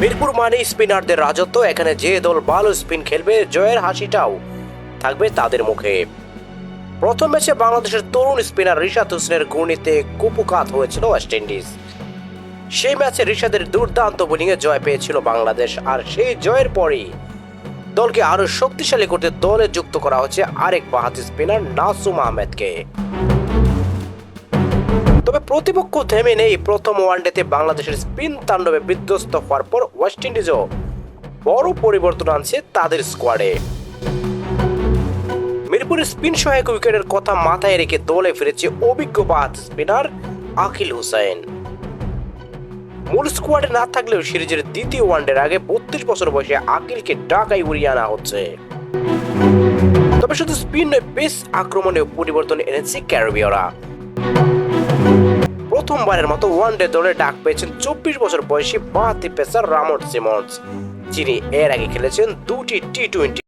মিরপুর মানে স্পিনারদের রাজত্ব, এখানে যে দল ভালো স্পিন খেলবে, জয়ের হাসিটাও থাকবে তাদের মুখে। প্রথম ম্যাচে বাংলাদেশের তরুণ স্পিনার রিশাদ হোসেনের গুণিতে কুপুকাত হয়েছিল ওয়েস্ট ইন্ডিজ। সেই ম্যাচে রিশাদের দুর্দান্ত বোলিংয়ে জয় পেয়েছিল বাংলাদেশ, আর সেই জয়ের পরেই দলকে আরও শক্তিশালী করতে দলে যুক্ত করা হচ্ছে আরেক বাহাতি স্পিনার নাসুম আহমেদকে। প্রতিপক্ষ থেমে নেই প্রথম ওয়ানডেতে বাংলাদেশের স্পিন তাণ্ডবে বিধ্বস্ত হওয়ার পর ওয়েস্ট ইন্ডিজও বড় পরিবর্তন আনছে তাদের স্কোয়াডে। মিরপুরের স্পিন সহায়ক উইকেটের কথা মাথায় রেখে দলে ফিরেছে অভিজ্ঞ বাহাত স্পিনার আকিল হুসাইন। মূল স্কোয়াডে না থাকলেও সিরিজের দ্বিতীয় ওয়ানডের আগে বত্রিশ বছর বয়সে আকিলকে ডাকাই উড়িয়ে আনা হচ্ছে। তবে শুধু স্পিন নয়, পেস আক্রমণেও পরিবর্তন এনেছে ক্যারিবিয়রা প্রথমবারের মতো ওয়ানডে দলে ডাক পেয়েছেন চব্বিশ বছর বয়সী বাহাতি পেসার রামট সিমন্স। যিনি এর আগে খেলেছেন দুটি টি টোয়েন্টি